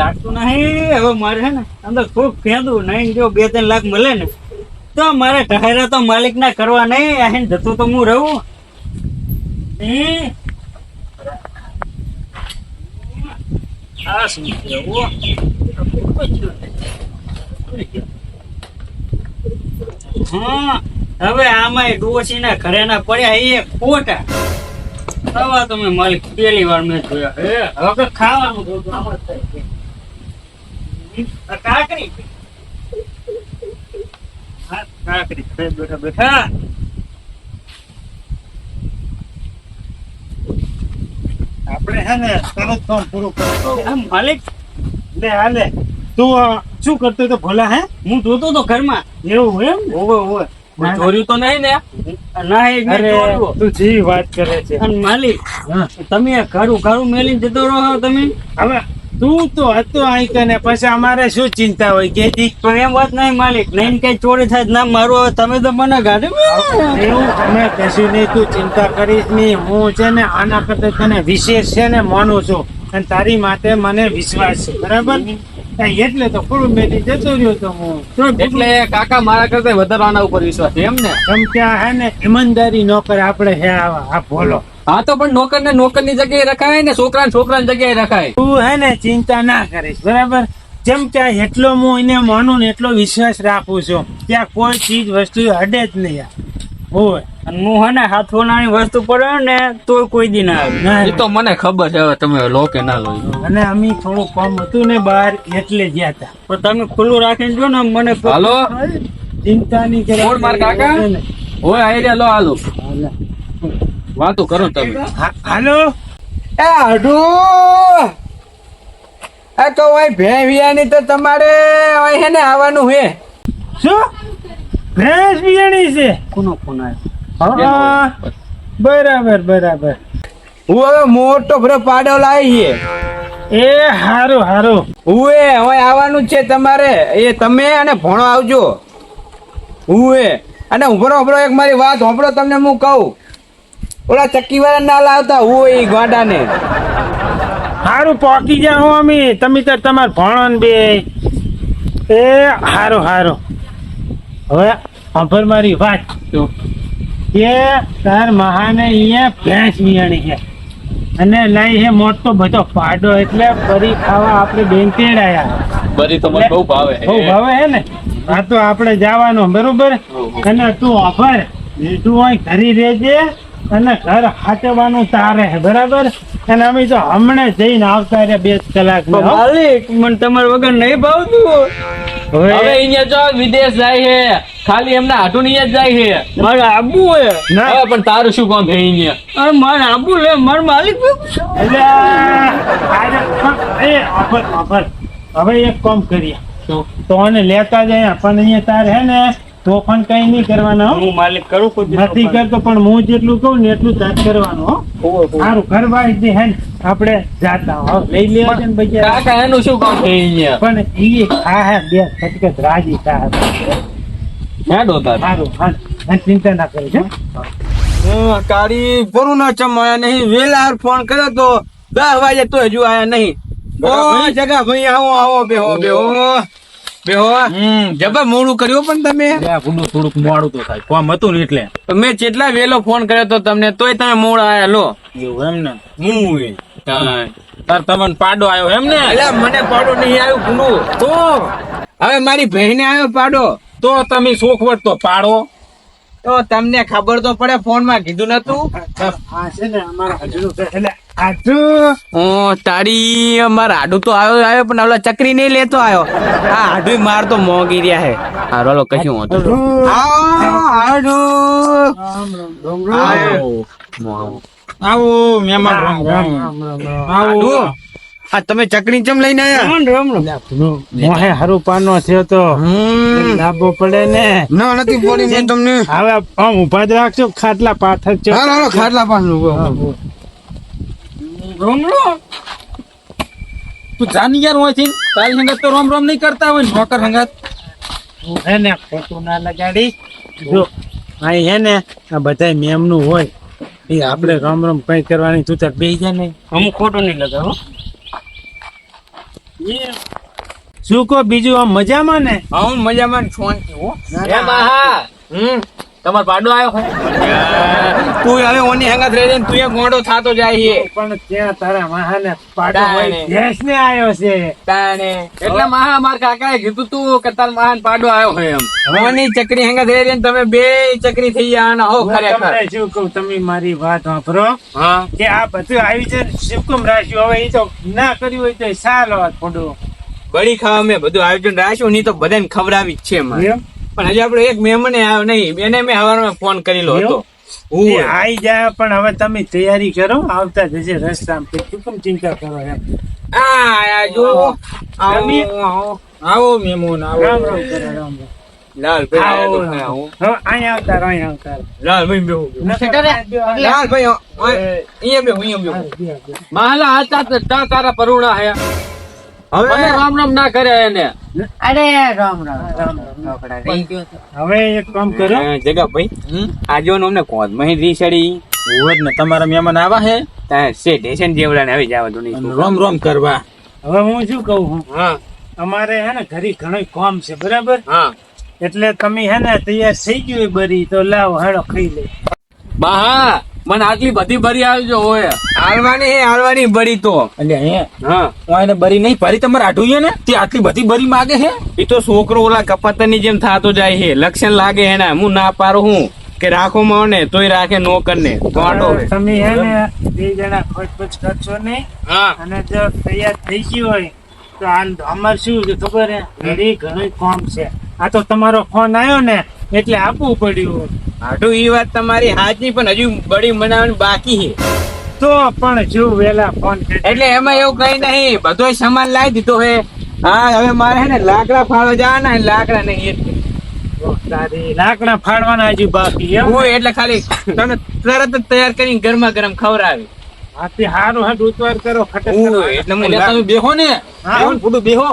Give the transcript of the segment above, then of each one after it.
લાગતું નહીં. હવે મારે છે ને, અંદર ખૂબ ફેંદવું નહીં. જો બે ત્રણ લાખ મળે ને, તો મારે ઠહેરા તો માલિક ના કરવા નહીં. અહીં જતું તો હું રહું. આ શું છે? ઓ. હા હવે પડ્યા એ ખોટા. ખાવા તમે માલિક પહેલી વાર મેં જોયા. હે, હવે ખાવાનું ખાઈ બેઠા બેઠા. આપણે હે ને તરત કામ પૂરું કરો. માલિક. લે હાલે તું શું કરતો તો ભલા હે? હું જોતો તો ઘરમાં. એવું એમ ઓવે ઓવે. ચોર્યું તો નહીં ને? ના અરે તું જી વાત કરે છે. અને માલિક તમે ઘરું ઘરું મેલીને જતો રહો તમે? હવે તું તો હતો અહીં કને પછી અમારે શું ચિંતા હોય? કે પણ એમ વાત નહીં માલિક નહીં કઈ ચોરી થાય ના મારું તમે તો મને ગાડી એવું? અમે કશું નહીં તું ચિંતા કરીશ નહીં. હું છે ને આના કરતા તને વિશેષ છે ને માનું છું. અને તારી માટે મને વિશ્વાસ છે. બરાબર? એટલે તો ફૂલ મેથી જતો રહ્યો તો હું. એટલે કાકા મારા કરતા વધારે આના ઉપર વિશ્વાસ છે એમ ને એમ ત્યાં હે ને ઈમાનદારી નોકર આપણે હે આ બોલો હા તો પણ નોકર ને નોકરની જગ્યાએ રખાય ને છોકરા છોકરા ની જગ્યાએ રખાય? તું હે ને ચિંતા ના કરીશ બરાબર? જેમ કે એટલો હું એને માનું ને એટલો વિશ્વાસ રાખું છું. ત્યાં કોઈ ચીજ વસ્તુ અડે જ નહીં. હોય અને હું હે ને હાથોનાની વસ્તુ પડે ને તો કોઈ દી ના આવે. એ તો મને ખબર છે હવે તમે લો કે ના લો અને અમે થોડું કામ હતું ને બહાર એટલે ગયા હતા. પણ તમે ખુલ્લું રાખીને જો ને મને હાલો? ચિંતા નહીં કરે કોણ માર કાકા? ઓય આઈડિયા લો હાલો. વાતો કરો તમે. હાલો. એ આઢું આ તો અહીં ભેવિયાની તો તમારે અહીં હે ને આવવાનું હે. શું? ભેંસ બિયાણી છે? કોનો ફોન આવ્યો? હા બરાબર બરાબર. હું હવે મોટો ભરો પાડો લાવી છે. એ હારું હારું. હું એ હવે આવવાનું છે તમારે. એ તમે અને ભણો આવજો. હું એ. અને ઉભરો ઉભરો એક મારી વાત હોંભળો તમને હું કહું. ઓલા ચક્કી વાળા ના લાવતા હું એ ગોડાને. હારું પોકી જા હું અમે. તમે તો તમારે ભણો ને બે. એ હારું હારું. હવે સાંભળ મારી વાત. કે તાર મહાને અહીંયા ભેંસ વિયાણી છે. અને લઈ હે મોટો બધો ફાડો એટલે ફરી ખાવા આપણે બેન તેડાયા. બરી તો મને બહુ ભાવે બહુ ભાવે હે ને? આ તો આપણે જવાનું બરોબર? અને તું ઓફર તું હોય ઘરી રહેજે અને ઘર હાચવાનું તારે હે બરાબર? અને અમે તો હમણાં જઈને આવતા રહ્યા બે કલાક માલિક મને તમારા વગર નહીં ભાવતું. હવે અહીંયા જો વિદેશ જાય છે. ખાલી એમના હાટુ ની જ જાય છે. મારે આબુ હે ના. પણ તારું શું કામ થઈ અહીંયા? અરે મારે આબુ લે મારે માલિક એ હવે એક કામ કરીએ. તો આને લેતા જાય પણ અહીંયા તાર હે ને તો પણ કઈ નહીં કરવાના હું. માલિક કરું કોઈ નથી કરતો પણ હું જેટલું કહું ને એટલું તાર કરવાનું હો. સારું ઘરવા જ હે ને આપણે જાતા હો. લઈ લેવા છે ને ભાઈ કાકા એનું શું કામ છે અહીંયા? પણ ઈ હા હા બે ખટખટ રાજી થા હેડો તાર. સારું હા હા, ચિંતા ના કરી છે કાળી પૂરું ચમાયા નહીં. વેલા ફોન કર્યો તો દસ વાગે તો હજુ આયા નહીં. ઓ જગા ભાઈ આવો આવો બેહો બેહો. બેહો. જબર મોડું કર્યું પણ તમે? ભૂંડું થોડુંક મોડું તો થાય. કોમ હતું ને એટલે. મેં જેટલા વેલો ફોન કર્યો તો તમને તોય તમે મોડ આયા લો. એવું એમ ને? હું તાર તમને પાડો આવ્યો એમ ને? અલ્યા મને પાડો નહીં આવ્યો ભૂંડું તો? હવે મારી બહેને આવ્યો પાડો. તો તમે સોખવટ તો પાડો. તો તમને ખબર તો પડે ફોનમાં કીધું નતું. તારી અમાર આડું તો આવ્યો આવ્યો પણ ઓલા ચકરી નહીં લેતો આવ્યો. આ આડું માર તો મોંઘી રહ્યા હે. હારો લો કશું હોતું આવો મહેમાન રામ રામ આવો. આ તમે ચકડી ચમ લઈને આયા? મોહે હરું પાનો થયો તો લાભો પડે ને. ના નથી પડી ને તમને. હવે આમ ઊભા જ રાખજો ખાટલા પાથર છે. હાલો હાલો ખાટલા પાન રોમ રોમ તું જાની યાર હોય તારી સંગત તો રોમ રોમ નહીં કરતા હોય નોકર સંગત. હે ને ખોટું ના લગાડી. જો અહીં હે ને આ બધા મેમનું હોય. એ આપણે રમ રમ કઈ કરવાની તું તાર બે જાય નહીં અમુક ખોટું નહીં લગાવો શું કહો બીજું આમ મજામાં ને? હું મજામાં શાંતિ હો. હમ. તમારો પાડો આવ્યો હે તું હવે ઓની હંગત રહી જઈને તું એ ગોંડો થાતો જાય છે. પણ ત્યાં તારા મહાને પાડો હોય દેશ ને આવ્યો છે. તાણે. એટલે માહા મારા કાકાએ કીધું તું કે તાર મહાન પાડો આવ્યો હોય એમ. ઓની ચકરી હંગત રહી જઈને તમે બે ચકરી થઈ ગયા અને હો ખરેખર. શું કહું તમે મારી વાત વાપરો. હા. કે આ બધું આવી છે શિવકુમ રાખ્યું હવે એ તો ના કર્યું હોય તો સાલ વાત થોડું બળી ખાવા મેં બધું આયોજન રાખ્યું નહીં તો બધાને ખવડાવી જ છે મારે? પણ હજી આપણે એક મહેમાને આવ્યો નહીં એને મેં હવારમાં ફોન કરેલો હતો. હું આઈ જાય પણ હવે તમે તૈયારી કરો આવતા જશે રસ્તામાં શું કેમ ચિંતા કરો એમ. આ જો આવો. તમે? આવો. આવો મહેમાન આવો. રામ રામ કરો રામ રામ. લાલભાઈ તારા પરુણા હે. મને હવે રામ રામ ના કરે એને. અરે રામ રામ. હવે એક કામ કરો. જગા ભાઈ? આજે અમને કોણ? મહી રીસડી હોત ને તમારા મહેમાન આવા હે? તા સ્ટેશન જેવડા ને આવી જવા દો નહીં રોમ રોમ કરવા. હવે હું શું કહું હું? હા. અમારે હે ને ઘરે ઘણો કામ છે બરાબર? હા. એટલે તમે હે ને તૈયાર થઈ ગયું બરી તો લાવ હેડો ખાઈ લે. માહા મને આટલી બધી ભરી આવજો હોય હાલવાની હે હાલવાની બળી તો. એટલે હે હા. હું એને બરી નહીં ભરી તમારે આઢું ને? તે આટલી બધી બરી માગે હે? એ તો છોકરો ઓલા કપાતરની જેમ થાતો જાય છે. લક્ષણ લાગે હે ને હું ના પાડું હું. કે રાખો માં ને તોય રાખે નોકર ને ગોંડો હે. તમે હે ને બે જણા ખોટપચ કરશો નહીં હા. અને જો તૈયાર થઈ ગયું હોય તો હાલ અમારે શું છે ખબર હે ઘણી ઘણું કોમ છે. આ તો તમારો ફોન આવ્યો ને એટલે આપવું પડ્યું. આટું એ વાત તમારી હાચી પણ હજુ બળી બનાવવાની બાકી છે. તો પણ જો વેલા ફોન એટલે એમાં એવું કઈ નહીં બધો સામાન લાવી દીધો હે હા હવે મારે હે ને લાકડા ફાળવા જવાના લાકડા નહીં એટલે. લાકડા ફાડવાના હજુ બાકી એમ હું એટલે ખાલી તમે તરત જ તૈયાર કરીને ગરમા ગરમ ખવડાવી. હાથી હારું હાથ ઉતવાર કરો. એટલે તમે બેહો ને. હા. બેહો ને, બેહો.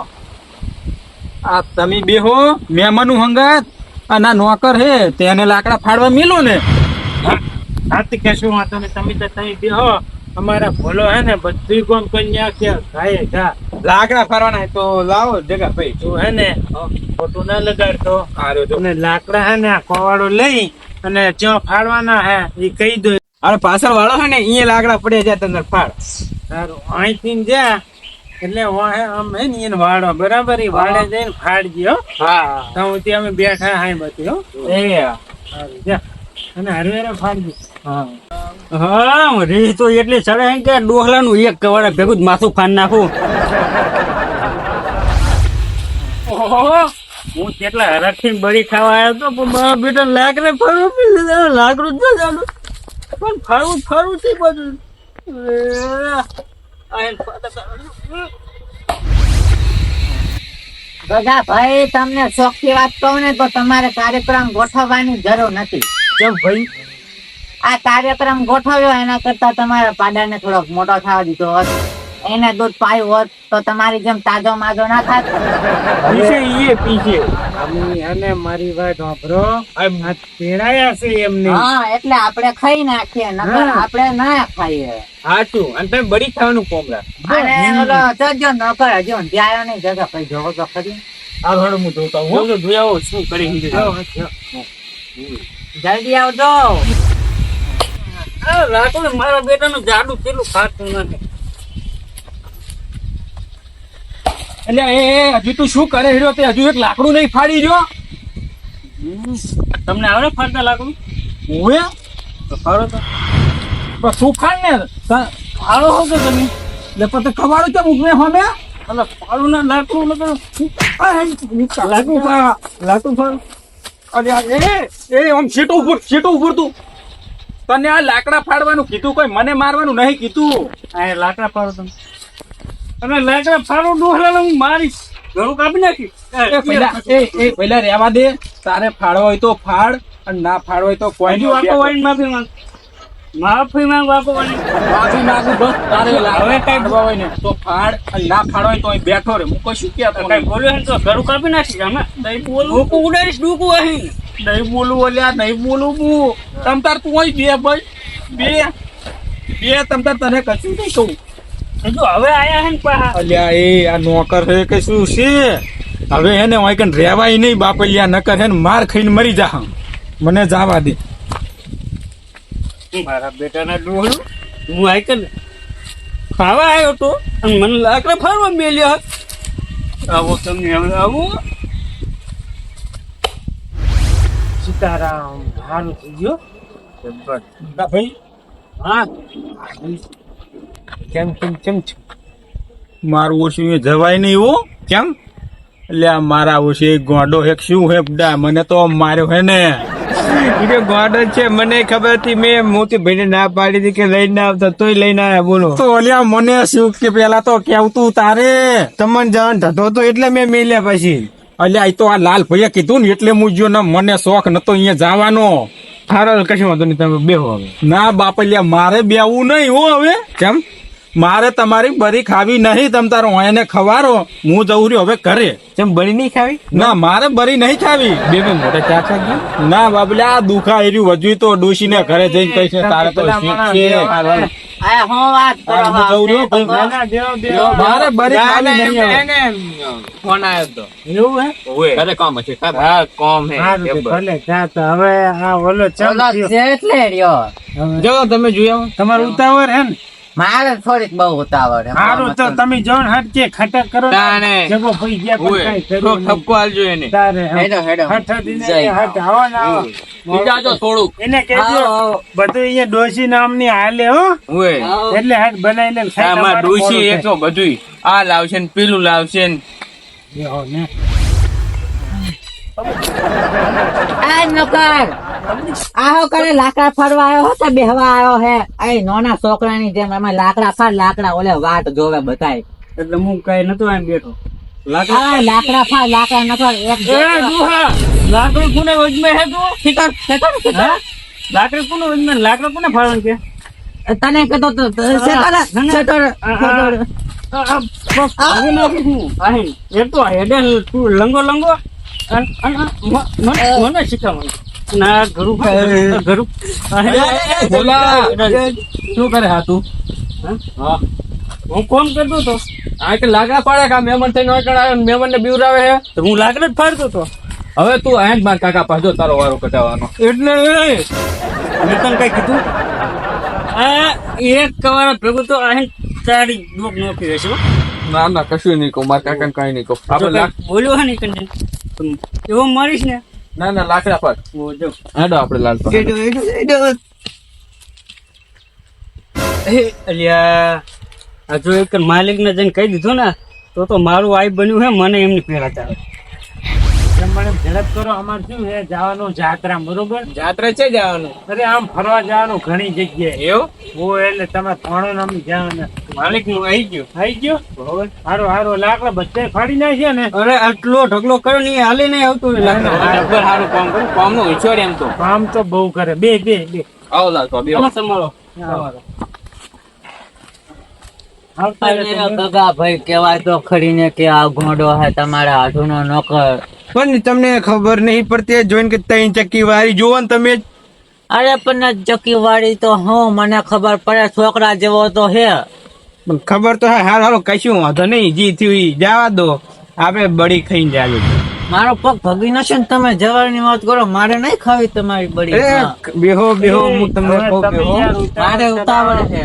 આ તમે બેહો મહેમાનું હંગાત. અને આ નોકર હે તેને લાકડા ફાડવા મિલો ને. હાથી કશું વાંધો નહીં તમે તો તમે બેહો અમારા ભોલો હે ને બધું કોમ કન્યા કે ગાય ગા લાકડા ફરવાના તો લાવો જગા ભાઈ. તું હે ને ખોટું ના લગાડતો. તો જો. અને લાકડા હે ને આ કોવાડો લઈ અને જ્યાં ફાડવાના હે એ કહી દો. અરે પાછળ વાળો હે ને અહીંયા લાકડા પડ્યા જાય તને ફાડ. સારું અહીંથી જા. એટલે વાહે આમ હે ને એને વાળો બરાબર? એ વાળે જઈને ફાડજી હો. હા. તો હું ત્યાં અમે બેઠા હાઈ બધી હો. એ. સારું જા. અને હરવેરે ફાડજી. હા. હા રી તો એટલી ચડે કે ડોહલાનું એક કવાડે ભેગું જ માથું ફાન નાખું. ઓહો, હું કેટલા હરાથી બળી ખાવા આવ્યો તો પણ મારા બેટા લાકડે ફરવું પીધું લાકડું જ ચાલુ. પણ ફરવું ફરવું છે બધું. બધા ભાઈ તમને ચોખ્ખી વાત કહું ને તો તમારે કાર્યક્રમ ગોઠવવાની જરૂર નથી. કેમ ભાઈ? આ કાર્યક્રમ ગોઠવ્યો એના કરતા તમારા પાડાને થોડોક મોટો થવા દીધો હોત. એને દૂધ પાયું હોત તો તમારી જેમ તાજો માજો ના થાત. પીશે ઈએ પીશે અમે અને મારી વાત વાપરો આ તેડાયા છે એમને. હા એટલે આપણે ખાઈ નાખીએ નકર આપણે ના ખાઈએ. હાચું. અને તમે બળી ખાવાનું કોમરા અને ઓલો તજો નકર હજુ ધ્યાન નહીં જગા કઈ જોવો તો ખરી. આ ઘણું હું જોતા હું. તો જોયા શું કરી જલ્દી આવજો. રાતો મારા બેટાનું જાડું પેલું ખાતું નથી. એટલે એ હજુ તું શું કરે રહ્યો તે હજુ એક લાકડું નહીં ફાડી રહ્યો તમને આવડે ફાડતા લાકડું? ઓએ તો ફરો તો. પણ શું ખાડ ને? ફાડો ફાળો હો કે તમે? એટલે પછી ખવાડું કેમ ઉગમે હમે? એટલે ફાડું ના લાકડું એટલે લાકડું ફાડ લાકડું ફાડ. અરે એ એ આમ સીટો ઉપર સીટો ઉપર તું. તને આ લાકડા ફાડવાનું કીધું કોઈ મને મારવાનું નહીં કીધું. આ લાકડા ફાડો તમે. તમે લાકડા ફારો ડોહલા હું મારીશ ઘરું કાપી નાખી. એ પેલા રહેવા દે તારે ફાડવો હોય તો ફાળ અને ના ફાળો હોય તો કોઈ હજુ આખો વાઈન માફી માંગ. માફી વાપો કોની માફી માંગુ બસ તારે હવે હવે કાંઈ કઈ હોય ને તો ફાડ અને ના ફાળો હોય તો અહીં બેઠો રે હું કશું કહેતો કઈ નહીં બોલ્યો તો ઘરું કાપી નાખી અમે નહીં બોલું. ડૂકું ઉડાડીશ ડૂકું અહીં. નહીં બોલું ઓલ્યા નહીં બોલું હું તમ તાર તું હોય બે ભાઈ. બે. બે તમ તાર તને કશું નહીં કહું. હવે આયા હે ને પાછા અલ્યા એ આ નોકર છે કે શું છે? હવે એને હોય કન રહેવાય નહીં બાપલિયા નકર હે ને માર ખાઈને મરી જા મને જાવા દે. મારા બેટાના ડોહલું હું આઈ કર ખાવા આવ્યો તો અને મને લાકડા ફાડવા મેલ્યો આવો તમને હવે આવો. સીતારામ સારું થઈ ગયો? ના ભાઈ હા. કેમ કેમ કેમ મારું ઓછું એ જવાય નહીં હો. કેમ? એટલે આ મારા ઓછી ગોડો એક શું હે બધા મને તો માર્યો હે ને. એ ગોંડો છે મને ખબર હતી મેં મોતી ભાઈને ના પાડી હતી કે લઈને આવતા તોય લઈને આવ્યા બોલો. તો અલ્યા મને શું કે પેલા તો કેવતું તારે? તમને જાણ થતો હતો એટલે મેં મેલ્યા પછી. અલ્યા એ તો આ લાલ ભૈયા કીધું ને એટલે હું જો ને મને શોખ નતો અહીંયા જવાનો. હારો કશું વાંધો નહીં તમે બેહો હવે. ના બાપલિયા મારે બેવું નહીં હો હવે. કેમ? મારે તમારી બરી ખાવી નહીં તમ તારો એને ખવારો હું જઉં રહ્યો હવે ઘરે. તેમ બરી નહીં ખાવી? ના મારે બરી નહીં ખાવી. બે બે મોટે ચાર ચાર ના બાબલે આ દુખા એર્યું વધ્યું તો ડોશીને ઘરે જઈને કહીશ તારે તો શીખ છે. આ હું વાત કરો આ હું જઉં રહ્યો ભાઈ. ના ના દેવો દેવો મારે બરી ખાવી નહીં હવે. ફોન આવ્યો તો. એવું કામ છે હા કોમ હે સારું તે ભલે જા તો હવે આ ઓલો. છે એટલે જો તમે જોઈ તમારું ઉતાવળ હે ને? મારે થોડીક બહુ ઉતાવળ. સારું તો તમે જો હટકે ખટક કરો ને. તાને. જગો ભઈ ગયા પણ કાંઈ કર્યું નહીં. ઠપકો આલજો એને તારે હેડો હેડો હટ હટ એને હટ આવો ના આવો બીજા જો થોડુંક એને કહેજો. બધું અહીંયા ડોશી નામની હાલે હો ઓય એટલે હાથ બનાવીને ખાઈ તમારે ડોશી એક તો બધુંય આ લાવશે ને પેલું લાવશે ને. હો ને. આ નોકર આહો કરે લાકડા ફરવા આવ્યો હતો બેહવા આવ્યો હે. આ નાના છોકરાની જેમ અમે લાકડા ફાર લાકડા ઓલે વાટ જોવે બતાય એટલે હું કઈ નતો આમ બેઠો. લાકડા ફાર લાકડા નતો એક લાકડું કોને વજમે હે તું? ઠીકર, ઠીકર. લાકડું કોને વજમે? લાકડું કોને ફાડવાનું કે? તને કહેતો તો હું આહી એક તો હેડે તું લંગો લંગો. મને મને શીખવાનું ના ઘરું ઘરું બોલા. શું કરે હા તું? હા? હું કોમ કરતો તો આ કે લાકડા પાડે કા મહેમાન થઈને કણ મહેમાન ને બીવરાવે હે? તો હું લાકડા જ ફાડતો તો હવે તું આયા જ માર કાકા પાછો તારો વારો કટાવવાનો એટલે મેં તને કઈ કીધું? આ એક કવારા ભેગું તો આહી તારી ડોક નોખી દેશું ના ના કશું નહીં કહું. મારા કાકા કઈ નહીં કહું. આપણે બોલ્યો હે નહીં કંઈ એવો મારીશ ને ના ના લાકડા પર. હેડો આપણે લાલ પર. અલ્યા આ જો એક માલિક ને જઈને કહી દીધું ને તો તો મારું આઈ બન્યું હે મને એમની પહેલા ચાલે મને ઝડપ કરો અમારે શું છે જવાનું જાત્રા બરોબર? જાત્રા છે જવાનું. અરે આમ ફરવા જવાનું ઘણી જગ્યાએ. એવું? ઓ એટલે તમે ભણો નામ જવાના માલિકનું આવી ગયો. આવી ગયો? હારો હારો લાકડા બધા ફાડી નાખ્યા ને. અરે આટલો ઢગલો કર્યો નહીં હાલી નહીં આવતું લાકડા. કામ કરું. કામનું વિચાર એમ તો. કામ તો બહુ કરે. બે બે બે. આવો લાલ પાડ બેહો. સંભાળો. આવતા ભાઈ કેવાય તો ખરીને કે આ ગોંડો હે તમારા આઢુનો નોકર. પણ તમને ખબર નહીં પડતી જોઈને કે ત્રણ ચક્કી વાળી જોવો ને તમે અરે પણ ચક્કી વાળી તો હું મને ખબર પડે છોકરા જેવો તો હે. પણ ખબર તો હાલો હાલો કશું વાંધો નહીં જી થયું જવા દો. આપણે બળી ખાઈને જાવે મારો પગ ભગી નશે ને તમે જવાની વાત કરો મારે નહીં ખાવી તમારી બળી. બેહો બેહો હું તમને કહું બેહો. મારે ઉતાવળ છે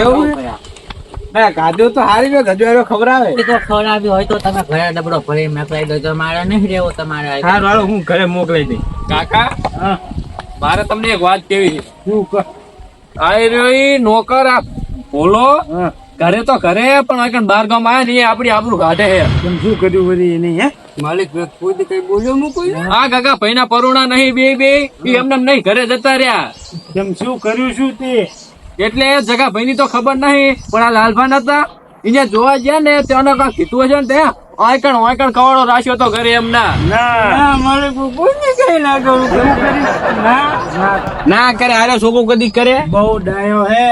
એવું? ના તો હારી ગયો ગજવારો ખબર આવે. એ તો આવી હોય તો તમે ઘરે ડબડો ભરી મેકલાઈ દેજો મારે નહીં રહેવો તમારે આ. વાળો હું ઘરે મોકલાઈ દઈ કાકા મારે તમને એક વાત કેવી છે. શું કહ? આઈ રહ્યો નોકર આ બોલો ઘરે તો ઘરે પણ આગળ બાર ગામ આયા ને આપડી આપણું કાઢે હે તમે શું કર્યું બધી એની હે? માલિક કોઈ કઈ બોલ્યો હું કોઈ? આ કાકા ભાઈના પરુણા નહીં બે બે ઈ એમને નહીં ઘરે જતા રહ્યા. તેમ શું કર્યું શું તે? એટલે એ જગા ભાઈની તો ખબર નહીં પણ આ લાલભાન હતા. એને જોવા ગયા ને તેને કઈ કીધું હશે ને ત્યાં ઓયકણ વાયકણ કવાડો રાખ્યો તો ઘરે એમ ના. ના. ના મારે કોઈને કઈ ના કરું ના. ના કરે આરે છોકરો કદી કરે? બહુ ડાયો હે.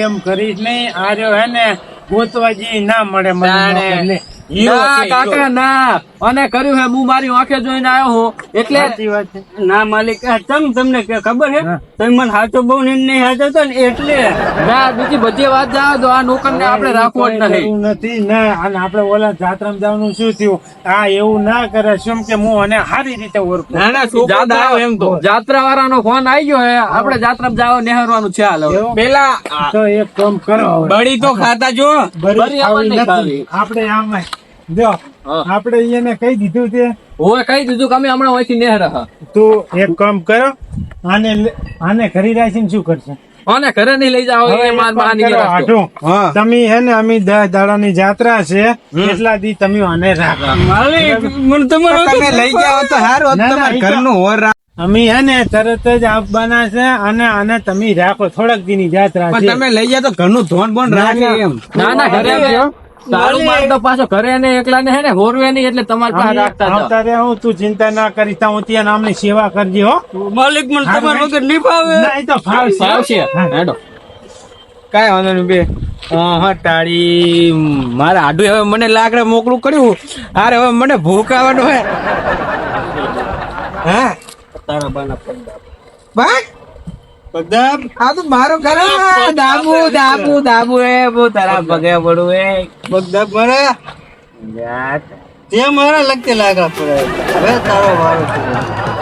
એમ કરીશ નહીં. આર્યો હે ને ગોતવાજી ના મળે મને. ના કાકા ના. અને કર્યું હે હું મારી આંખે જોઈને આવ્યો હું. એટલે સાચી વાત છે. ના માલિક આ તમને ખબર હે હા. તમે મને હાચો બહુ નહીં હાચો ને એટલે. ના બીજી બધી વાત જાવ તો આ નોકર ને આપણે રાખવો જ નહીં. નથી. ના અને આપણે ઓલા જાત્રામ જવાનું શું થયું? આ એવું ના કરે. શું કે હું અને સારી રીતે ઓળખું? ના ના એમ તો. જાત્રા વાળાનો ફોન આવી ગયો હે. આપણે જાત્રામાં જવા નેહરવાનું છે હાલ પેલા તો એક કામ કરો બળી તો ખાતા જો. નથી. આપણે આમાં જો આપણે એને કહી દીધું છે. હવે કહી દીધું કે અમે હમણાં અહીંથી નેહર તું એક કામ કરો આને આને ઘરે રાખીને શું કરશે? આને ઘરે નહીં લઈ જાવ એ માર. હાટુ. હા. તમે હે ને અમે દસ દાડાની જાત્રા છે એટલા દી તમે આને રાખો. માલિક મને તમારો તમે લઈ જાઓ તો હારો તમાર ઘરનું હોર અમે હે ને તરત જ આપવાના છે અને આને તમે રાખો. થોડાક દી ની જાત્રા છે. તમે લઈ જાવ તો ઘરનું ધોન બોન રાખે એમ. ના ના ઘરે મારે- સારું તો પાછો ઘરે ને એકલા ને હે ને હોરવે નહીં એટલે તમારી પાસે રાખતા જાઓ. હું તું ચિંતા ના કરીશ તા હું ત્યાં સેવા કરજે હો. માલિક મને તમારા વગર નહીં ભાવે ના, તો ફાવશે. આવશે હેડો. કાંઈ વાંધો નહીં બે. હા ટાળી મારે આડું હવે મને લાકડે મોકલું કર્યું. અરે હવે મને ભૂખ આવવાનું હે હા. તારા બાના પગદા બા પગદા આ તો મારો ઘર દાબુ દાબુ દાબુ એ બહુ તારા પગે પડું એ. પગદા મારા. તે મારા લગતે લાગા પડે. હવે તારો વારો છે.